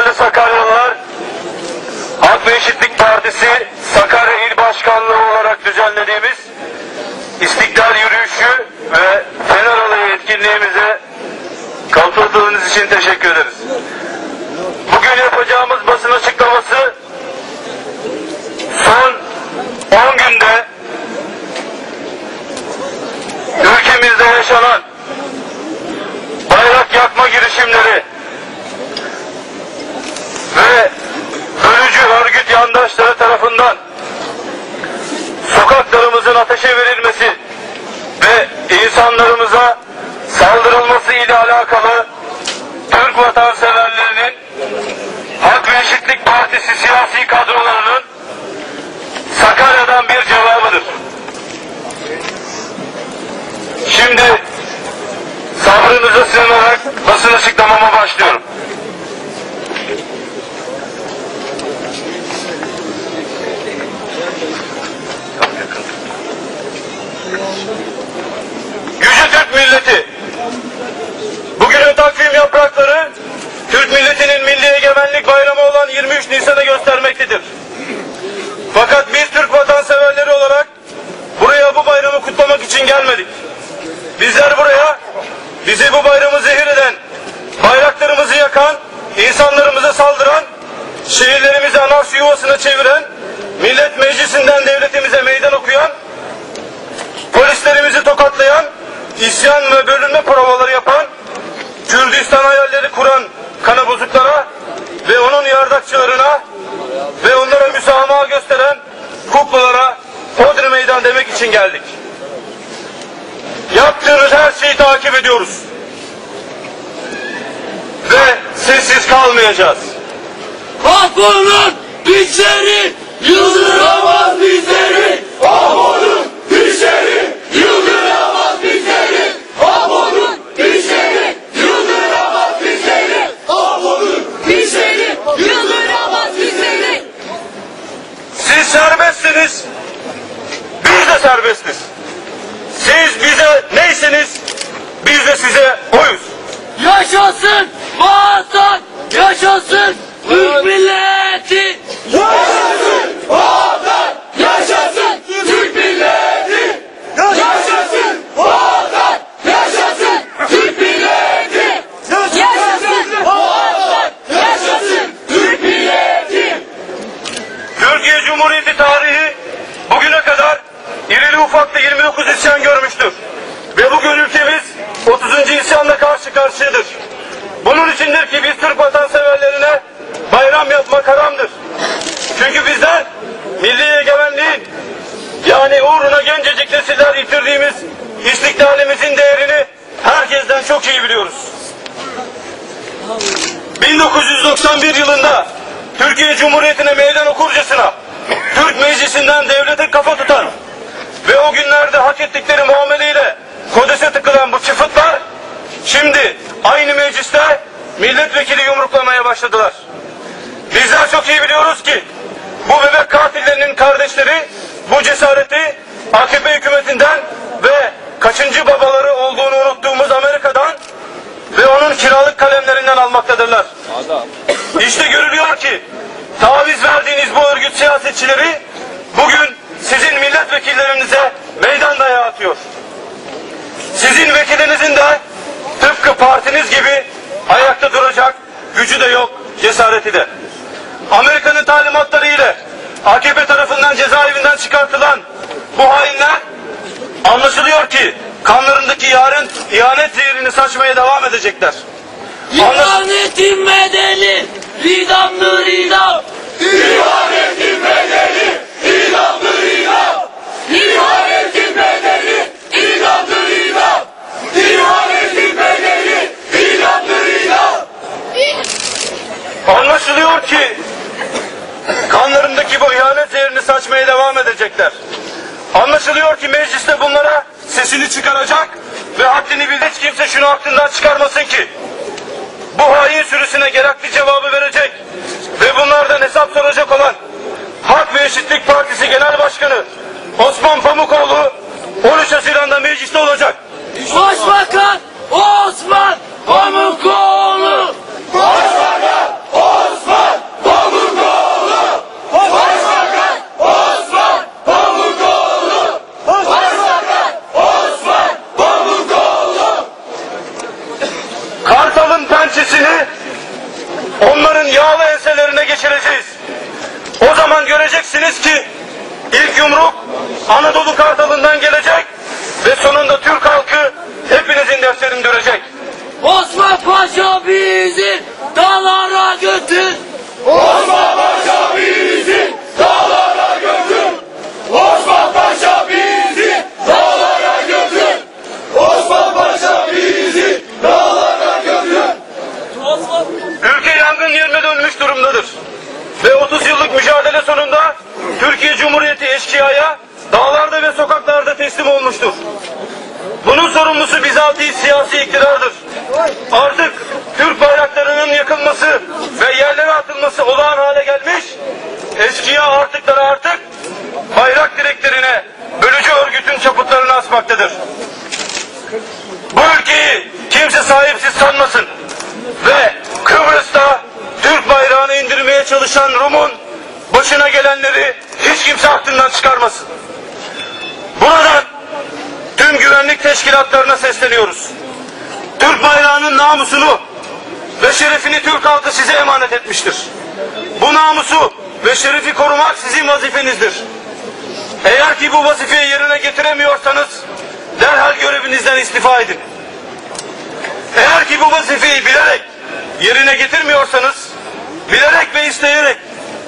Değerli Sakaryalılar, Hak ve Eşitlik Partisi Sakarya İl Başkanlığı olarak düzenlediğimiz İstiklal Yürüyüşü ve Fener Alayı etkinliğimize katıldığınız için teşekkür ederiz. Bugün yapacağımız basın açıklaması son 10 günde ülkemizde yaşanan bayrak yakma girişimleri ve bölücü örgüt yandaşları tarafından sokaklarımızın ateşe verilmesi ve insanlarımıza saldırılması ile alakalı Türk vatanseverlerinin Hak ve Eşitlik Partisi siyasi kadrolarının Sakarya'dan bir cevabıdır. Şimdi sabrınıza sığınarak basın açıklamama başlıyorum. Yüce Türk milleti. Bugünün takvim yaprakları Türk milletinin milli egemenlik bayramı olan 23 Nisan'ı göstermektedir. Fakat biz Türk vatanseverleri olarak buraya bu bayramı kutlamak için gelmedik. Bizler buraya bizi bu bayramı zehir eden, bayraklarımızı yakan, insanlarımıza saldıran, şehirlerimizi anarşi yuvasına çeviren, millet meclisinden devletimize meydan okuyan, polislerimizi tokatlayan, isyan ve bölünme provaları yapan, Kürdistan hayalleri kuran kana bozuklara ve onun yardakçılarına ve onlara müsamaha gösteren kuklalara hodri meydan demek için geldik. Yaptığınız her şeyi takip ediyoruz. Ve sessiz kalmayacağız. Mahvolun bizleri, yıldıramaz bizleri. Mahvolun yaşasın Türk milleti. 1991 yılında Türkiye Cumhuriyeti'ne meydan okurcasına Türk Meclisi'nden devlete kafa tutan ve o günlerde hak ettikleri muameleyle kodese tıkılan bu çıfıtlar şimdi aynı mecliste milletvekili yumruklamaya başladılar. Bizler çok iyi biliyoruz ki bu bebek katillerinin kardeşleri bu cesareti AKP hükümetinden ve kaçıncı babaları olduğunu unuttuğumuz Amerika'dan ve onun kiralık kalemlerinden almaktadırlar. İşte görülüyor ki taviz verdiğiniz bu örgüt siyasetçileri bugün sizin milletvekillerinize meydan dayağı atıyor. Sizin vekilinizin de tıpkı partiniz gibi ayakta duracak gücü de yok, cesareti de. Amerika'nın talimatları ile AKP tarafından cezaevinden çıkartılan bu hainler anlaşılıyor ki kanlarındaki yarın ihanet zehirini saçmaya devam edecekler. İhanetin bedeli, idamdır idam. İhanetin bedeli, idamdır idam. İhanetin bedeli, idamdır idam. İhanetin bedeli, idamdır idam. Anlaşılıyor ki kanlarındaki bu ihanet zehirini saçmaya devam edecekler. Anlaşılıyor ki mecliste bunlara sesini çıkaracak ve haddini bil hiç kimse şunu aklından çıkarmasın ki bu hain sürüsüne gerekli cevabı verecek ve bunlardan hesap soracak olan Hak ve Eşitlik Partisi Genel Başkanı Osman Pamukoğlu 13 Haziran'da mecliste olacak. Başbakan Osman Pamukoğlu. Başbakan Osman Sizi onların yağlı enselerine geçireceğiz. O zaman göreceksiniz ki ilk yumruk Anadolu Kartalı'ndan gelecek ve sonunda Türk halkı görecek. Osman Paşa bizi dağlara götür. Osman Paşa bizi dağlara götür. Osman Paşa bizi dağlara götür. Osman Paşa bizi dağlara götür. Ülke yangın yerine dönmüş durumdadır. Ve 30 yıllık mücadele sonunda Türkiye Cumhuriyeti eşkıyaya dağlarda ve sokaklarda teslim olmuştur. Sorumlusu bizatihi siyasi iktidardır. Artık Türk bayraklarının yakılması ve yerlere atılması olağan hale gelmiş, eşkıya artıkları artık bayrak direklerine, bölücü örgütün çaputlarını asmaktadır. Bu ülkeyi kimse sahipsiz sanmasın. Ve Kıbrıs'ta Türk bayrağını indirmeye çalışan Rum'un başına gelenleri hiç kimse aklından çıkarmasın. Buradan tüm güvenlik teşkilatlarına sesleniyoruz. Türk bayrağının namusunu ve şerefini Türk halkı size emanet etmiştir. Bu namusu ve şerefi korumak sizin vazifenizdir. Eğer ki bu vazifeyi yerine getiremiyorsanız derhal görevinizden istifa edin. Eğer ki bu vazifeyi bilerek yerine getirmiyorsanız, bilerek ve isteyerek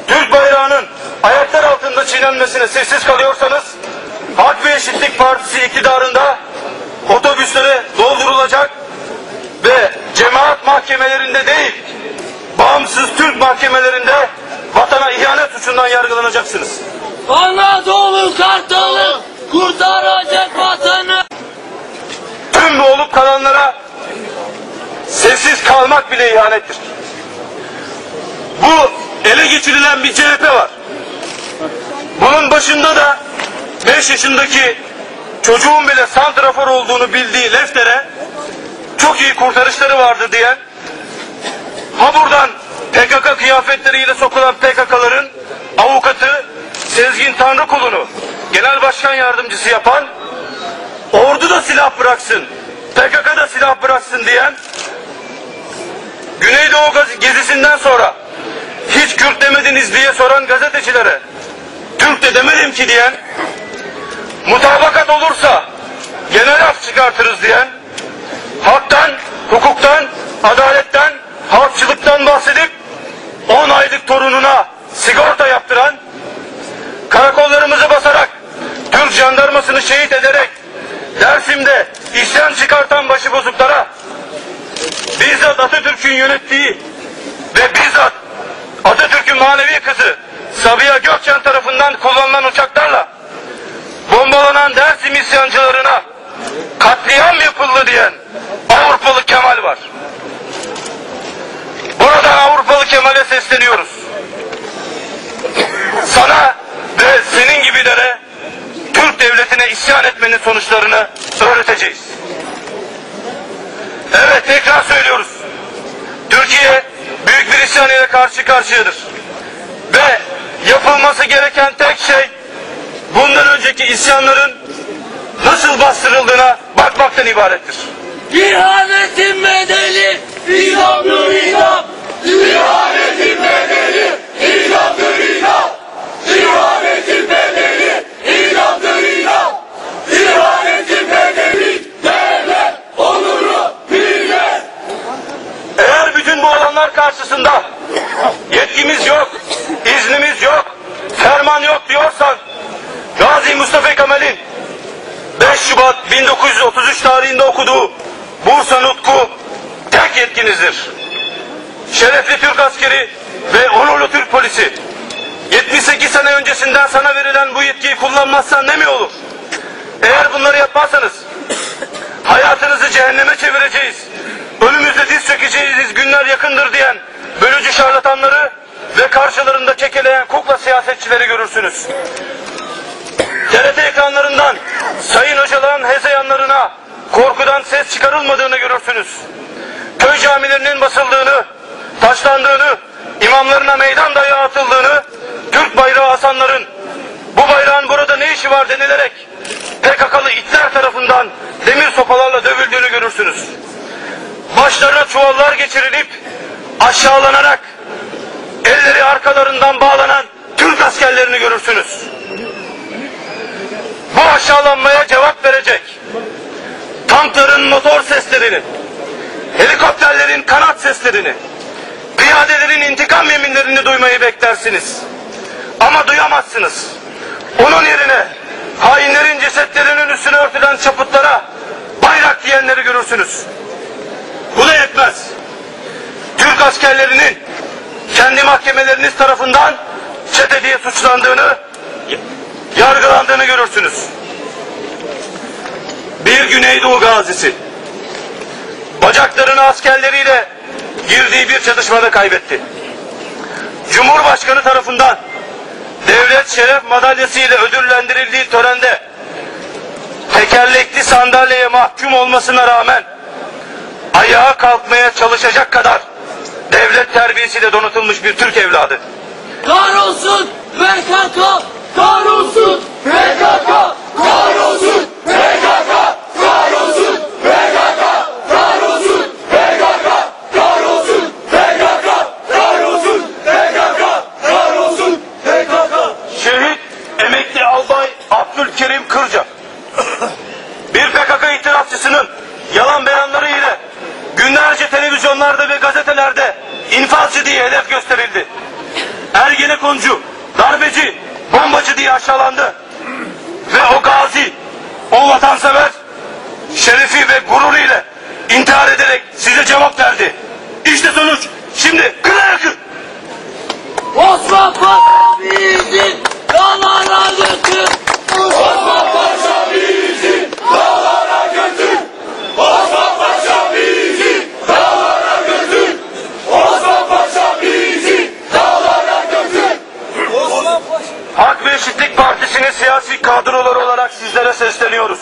Türk bayrağının ayaklar altında çiğnenmesine sessiz kalıyorsanız, Hak ve Eşitlik Partisi iktidarında otobüslere doldurulacak ve cemaat mahkemelerinde değil, bağımsız Türk mahkemelerinde vatana ihanet suçundan yargılanacaksınız. Anadolu Kartalı kurtaracak vatanı. Tüm olup kalanlara sessiz kalmak bile ihanettir. Bu ele geçirilen bir CHP var. Bunun başında da 5 yaşındaki çocuğun bile santrafor olduğunu bildiği Lefter'e çok iyi kurtarışları vardı diyen ha buradan PKK kıyafetleriyle sokulan PKK'ların avukatı Sezgin Tanrıkulu'nu genel başkan yardımcısı yapan ordu da silah bıraksın, PKK da silah bıraksın diyen Güneydoğu gezisinden sonra hiç Kürt demediniz diye soran gazetecilere Türk de demedim ki diyen mutabakat olursa genel af çıkartırız diyen haktan, hukuktan, adaletten, halkçılıktan bahsedip 10 aylık torununa sigorta yaptıran karakollarımızı basarak Türk jandarmasını şehit ederek Dersim'de isyan çıkartan başıbozuklara bizzat Atatürk'ün yönettiği ve bizzat Atatürk'ün manevi kızı Sabiha Gökçen tarafından kullanılan uçaklarla bombalanan Dersim isyancılarına katliam yapıldı diyen Avrupalı Kemal var. Buradan Avrupalı Kemal'e sesleniyoruz. Sana ve senin gibilere Türk devletine isyan etmenin sonuçlarını öğreteceğiz. Evet tekrar söylüyoruz. Türkiye büyük bir isyan ile karşı karşıyadır. Ve yapılması gereken tek şey bundan önceki isyanların nasıl bastırıldığına bakmaktan ibarettir. İhanetin bedeli idamdır idam. İhanetin bedeli idamdır idam. İhanetin bedeli idamdır idam. İhanetin bedeli devlet onuru millet. Eğer bütün bu olanlar karşısında Bursa Nutku tek yetkinizdir. Şerefli Türk askeri ve onurlu Türk polisi 78 sene öncesinden sana verilen bu yetkiyi kullanmazsan ne mi olur? Eğer bunları yapmazsanız hayatınızı cehenneme çevireceğiz. Önümüzde diz çökeceğiz günler yakındır diyen bölücü şarlatanları ve karşılarında kekeleyen kukla siyasetçileri görürsünüz. TRT ekranlarından Sayın Öcalan hezeyanlarına korkudan ses çıkarılmadığını görürsünüz. Köy camilerinin basıldığını, taşlandığını, imamlarına meydan dayağı atıldığını, Türk bayrağı asanların bu bayrağın burada ne işi var denilerek PKK'lı itler tarafından demir sopalarla dövüldüğünü görürsünüz. başlarına çuvallar geçirilip aşağılanarak elleri arkalarından bağlanan Türk askerlerini görürsünüz. Bu aşağılanmaya cevap verecek tankların motor seslerini, helikopterlerin kanat seslerini, piyadelerin intikam yeminlerini duymayı beklersiniz. Ama duyamazsınız. Onun yerine hainlerin cesetlerinin üstüne örtülen çaputlara bayrak diyenleri görürsünüz. Bu da yetmez. Türk askerlerinin kendi mahkemeleriniz tarafından çete diye suçlandığını, yargılandığını görürsünüz. Bir Güneydoğu gazisi bacaklarını askerleriyle girdiği bir çatışmada kaybetti. Cumhurbaşkanı tarafından devlet şeref madalyası ile ödüllendirildiği törende tekerlekli sandalyeye mahkum olmasına rağmen ayağa kalkmaya çalışacak kadar devlet terbiyesiyle donatılmış bir Türk evladı. Kahrolsun PKK! Kahrolsun! Kahrolsun PKK! Kahrolsun PKK! Kahrolsun PKK! Kahrolsun PKK! Kahrolsun PKK! Kahrolsun PKK! Şehit emekli albay Abdülkerim Kırca. Bir PKK itirafçısının yalan beyanları ile günlerce televizyonlarda ve gazetelerde infazcı diye hedef gösterildi. Ergenekoncu, darbeci, bombacı diye aşağılandı. Ve o gazi, o vatansever şerefi ve gururu ile intihar ederek size cevap verdi. İşte sonuç. Şimdi kına yakın. Osman Paşa bizi dağlara götür! Osman Paşa bizi dağlara götür! Osman Paşa bizi dağlara götür! Osman Paşa bizi dağlara götür! Hak ve Eşitlik Partisi'nin siyasi kadroları olarak sizlere sesleniyoruz.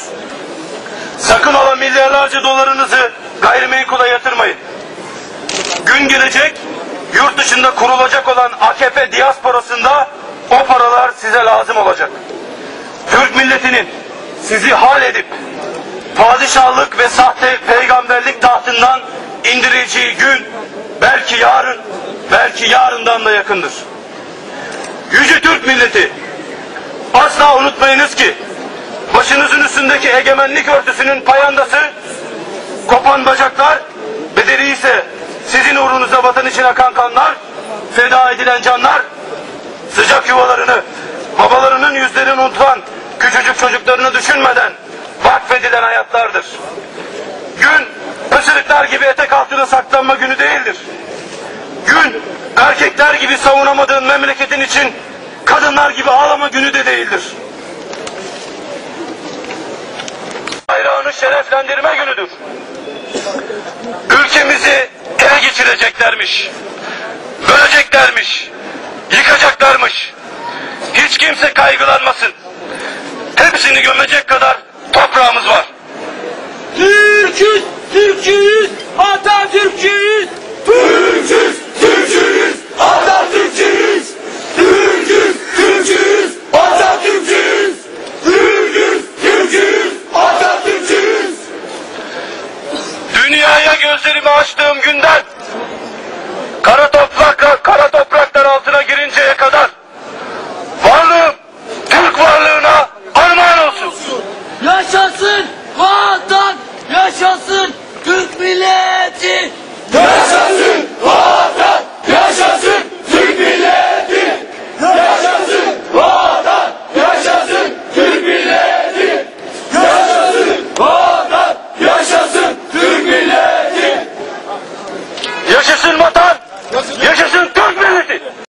Sakın ola milyarlarca dolarınızı gayrimenkula yatırmayın. Gün gelecek, yurt dışında kurulacak olan AKP diasporasında o paralar size lazım olacak. Türk milletinin sizi hal edip padişahlık ve sahte peygamberlik tahtından indireceği gün belki yarın, belki yarından da yakındır. Yüce Türk milleti asla unutmayınız ki başınızın üstündeki egemenlik örtüsünün payandası kopan bacaklar bedeli ise sizin uğrunuza vatan için akan kanlar feda edilen canlar sıcak yuvalarını babalarının yüzlerini unutulan küçücük çocuklarını düşünmeden vakfedilen hayatlardır. Gün pısırıklar gibi etek altına saklanma günü değildir. Gün erkekler gibi savunamadığın memleketin için Kadınlar gibi ağlama günü de değildir. Bayrağını şereflendirme günüdür. Ülkemizi ele geçireceklermiş. Böleceklermiş. Yıkacaklarmış. Hiç kimse kaygılanmasın. Hepsini gömecek kadar toprağımız var. Türk'üz, Türk'üyüz, Atatürk'üyüz. Türk'üz, Türk'üyüz, Atatürk. gözlerimi açtığım günden kara toprakla kara topraktan altına girinceye kadar